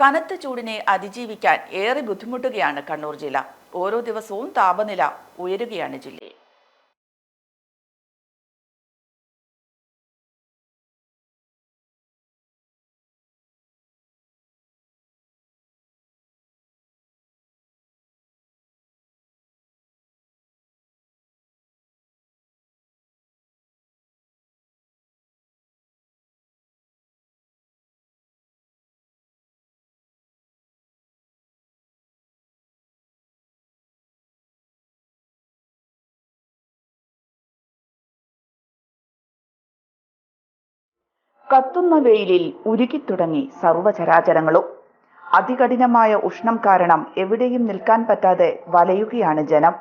കനത്ത ചൂടിനെ അതിജീവിക്കാൻ ഏറെ ബുദ്ധിമുട്ടുകയാണ് കണ്ണൂർ ജില്ല. ഓരോ ദിവസവും താപനില ഉയരുകയാണ് ജില്ലയിൽ. കത്തുന്ന വെയിലിൽ ഉരുകിത്തുടങ്ങി സർവചരാചരങ്ങളും അതികഠിനമായ ഉഷ്ണം കാരണം എവിടെയും നിൽക്കാൻ പറ്റാതെ വലയുകയാണ് ജനം.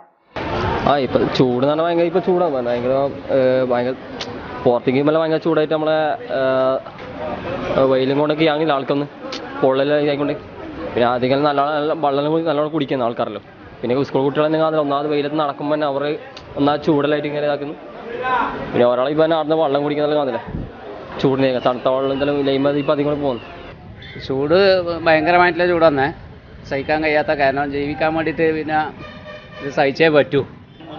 ആ ഇപ്പൊ ചൂട് എന്ന് പറഞ്ഞാൽ ഭയങ്കര ഇപ്പൊ ചൂടാണ് ഭയങ്കര ഭയങ്കര പുറത്തേക്ക് പോകുമ്പോൾ ഭയങ്കര ചൂടായിട്ട് നമ്മളെ വെയിലും കൊണ്ടൊക്കെ ആണെങ്കിൽ ആൾക്കൊന്ന് പൊള്ളലായിക്കൊണ്ട് പിന്നെ അധികം നല്ല വെള്ളം നല്ലോണം കുടിക്കുന്ന ആൾക്കാരല്ലോ. പിന്നെ സ്കൂൾ കുട്ടികളെങ്കിൽ അതിൽ ഒന്നാമത് വെയിലത്ത് നടക്കുമ്പോൾ തന്നെ അവർ ഒന്നാമത് ചൂടലായിട്ട് ഇങ്ങനെ ഇതാക്കുന്നു. പിന്നെ ഒരാളെ ഇപ്പം നടന്ന് വെള്ളം കുടിക്കുന്നതെല്ലാം കാണില്ലേ ചൂടിനെ തണുത്ത വെള്ളം എന്തെങ്കിലും ലൈമ ഇപ്പം അധികം പോകുന്നു ചൂട് ഭയങ്കരമായിട്ടുള്ള ചൂട് തന്നെ സഹിക്കാൻ കഴിയാത്ത കാരണം ജീവിക്കാൻ വേണ്ടിയിട്ട് പിന്നെ ഇത് സഹിച്ചേ പറ്റൂ.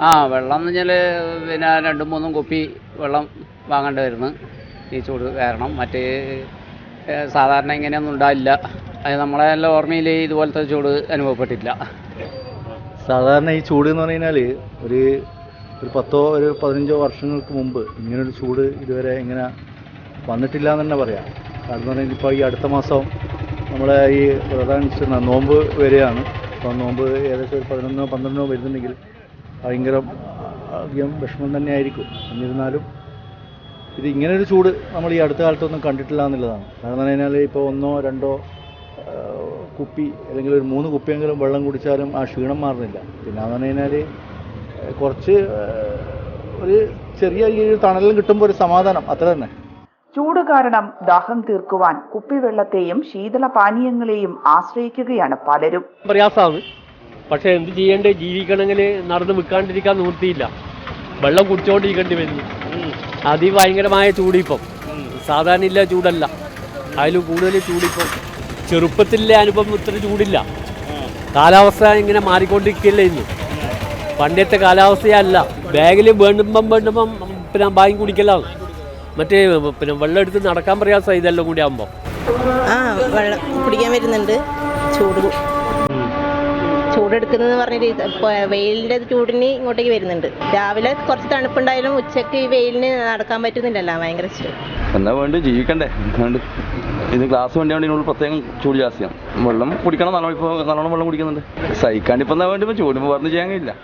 ആ വെള്ളം എന്ന് വെച്ചാൽ പിന്നെ രണ്ടും മൂന്നും കുപ്പി വെള്ളം വാങ്ങേണ്ടി വരുന്നു. ഈ ചൂട് കാരണം മറ്റ് സാധാരണ ഇങ്ങനെയൊന്നും ഉണ്ടാവില്ല. അത് നമ്മളെ നല്ല ഓർമ്മയിൽ ഇതുപോലത്തെ ചൂട് അനുഭവപ്പെട്ടില്ല സാധാരണ ഈ ചൂട് എന്ന് പറഞ്ഞു കഴിഞ്ഞാൽ ഒരു ഒരു പത്തോ ഒരു പതിനഞ്ചോ വർഷങ്ങൾക്ക് മുമ്പ് ഇങ്ങനൊരു ചൂട് ഇതുവരെ ഇങ്ങനെ വന്നിട്ടില്ല എന്ന് തന്നെ പറയാം. കാരണം എന്ന് പറഞ്ഞാൽ ഇപ്പോൾ ഈ അടുത്ത മാസം നമ്മളെ ഈ പ്രധാന നോമ്പ് വരികയാണ് അപ്പോൾ നോമ്പ് ഏകദേശം ഒരു പതിനൊന്നോ പന്ത്രണ്ടോ വരുന്നുണ്ടെങ്കിൽ ഭയങ്കര അധികം വിഷമം തന്നെയായിരിക്കും എന്നിരുന്നാലും ഇത് ഇങ്ങനൊരു ചൂട് നമ്മൾ ഈ അടുത്ത കാലത്തൊന്നും കണ്ടിട്ടില്ല എന്നുള്ളതാണ്. കാരണം എന്ന് കഴിഞ്ഞാൽ ഇപ്പോൾ ഒന്നോ രണ്ടോ കുപ്പി അല്ലെങ്കിൽ ഒരു മൂന്ന് കുപ്പിയെങ്കിലും വെള്ളം കുടിച്ചാലും ആ ക്ഷീണം മാറുന്നില്ല. പിന്നെ എന്ന് പറഞ്ഞു കഴിഞ്ഞാൽ കുറച്ച് ഒരു ചെറിയ ഒരു തണലും കിട്ടുമ്പോൾ ഒരു സമാധാനം അത്ര തന്നെ. ചൂട് കാരണം ദാഹം തീർക്കുവാൻ കുപ്പിവെള്ളത്തെയും ശീതള പാനീയങ്ങളെയും ആശ്രയിക്കുകയാണ് പലരും. പ്രയാസമാണ് പക്ഷെ എന്ത് ചെയ്യണ്ടേ? ജീവിക്കണമെങ്കിൽ നടന്നു വിൽക്കാണ്ടിരിക്കാൻ നിവൃത്തിയില്ല. വെള്ളം കുടിച്ചോണ്ടിരിക്കേണ്ടി വരുന്നു അതിഭയങ്കരമായ ചൂടിപ്പം. സാധാരണ ഇല്ല ചൂടല്ല. അതിലും കൂടുതൽ ചൂടിപ്പം. ചെറുപ്പത്തിലെ അനുഭവം ഇത്ര ചൂടില്ല. കാലാവസ്ഥ ഇങ്ങനെ മാറിക്കൊണ്ടിരിക്കില്ല ഇന്ന്? പണ്ടത്തെ കാലാവസ്ഥയല്ല. ബാഗിൽ വേണ്ടുമ്പം വേണ്ടുമ്പം പിന്നെ ബാങ്ക് കുടിക്കലാണ്. മറ്റേ പിന്നെ വെള്ളം എടുത്ത് നടക്കാൻ പ്രയാസം ഇതെല്ലാം കൂടി ആകുമ്പോൾ ആ വെള്ളം കുടിക്കാൻ വരുന്നുണ്ട്. ചൂട് പറഞ്ഞിട്ട് ഇപ്പോൾ വെയിലിന്റെ ചൂടിന് ഇങ്ങോട്ടേക്ക് വരുന്നുണ്ട്. രാവിലെ കുറച്ച് തണുപ്പുണ്ടായാലും ഉച്ചയ്ക്ക് ഈ വെയിലിന് നടക്കാൻ പറ്റുന്നില്ലല്ലോ ഭയങ്കര ചൂട് എന്നാ വേണ്ടി ജീവിക്കണ്ടേ. വേണ്ട. ഇത് ഗ്ലാസ് വണ്ടിയാണ് ഇതിനുള്ള പ്രത്യേകം ചൂട് ജാസ്തിയാണ്. വെള്ളം കുടിക്കണം നല്ലോണം ഇപ്പോൾ നല്ലോണം വെള്ളം കുടിക്കുന്നുണ്ട്. സഹിക്കാണ്ട് ഇപ്പം എന്നാ വേണ്ടി ചൂടുമ്പോൾ ചൂട് പറഞ്ഞ് ചെയ്യാൻ കഴിയില്ല.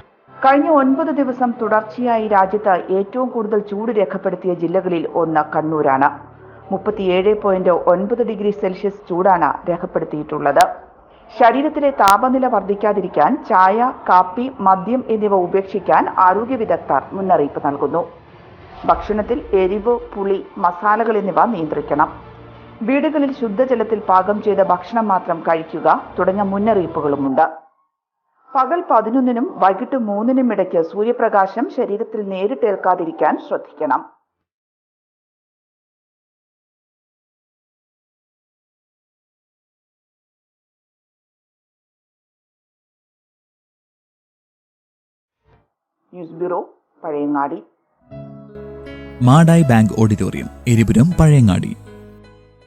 കഴിഞ്ഞ ഒൻപത് ദിവസം തുടർച്ചയായി രാജ്യത്ത് ഏറ്റവും കൂടുതൽ ചൂട് രേഖപ്പെടുത്തിയ ജില്ലകളിൽ ഒന്ന് കണ്ണൂരാണ്. മുപ്പത്തിയേഴ് പോയിന്റ് ഒൻപത് ഡിഗ്രി സെൽഷ്യസ് ചൂടാണ് രേഖപ്പെടുത്തിയിട്ടുള്ളത്. ശരീരത്തിലെ താപനില വർദ്ധിക്കാതിരിക്കാൻ ചായ കാപ്പി മദ്യം എന്നിവ ഉപേക്ഷിക്കാൻ ആരോഗ്യ വിദഗ്ധർ മുന്നറിയിപ്പ് നൽകുന്നു. ഭക്ഷണത്തിൽ എരിവ് പുളി മസാലകൾ എന്നിവ നിയന്ത്രിക്കണം. വീടുകളിൽ ശുദ്ധജലത്തിൽ പാകം ചെയ്ത ഭക്ഷണം മാത്രം കഴിക്കുക തുടങ്ങിയ മുന്നറിയിപ്പുകളുമുണ്ട്. പകൽ പതിനൊന്നിനും വൈകിട്ട് മൂന്നിനും ഇടയ്ക്ക് സൂര്യപ്രകാശം ശരീരത്തിൽ നേരിട്ടേൽക്കാതിരിക്കാൻ ശ്രദ്ധിക്കണം. News bureau Pazhayangadi. Madayi bank auditorium Eripuram Pazhayangadi.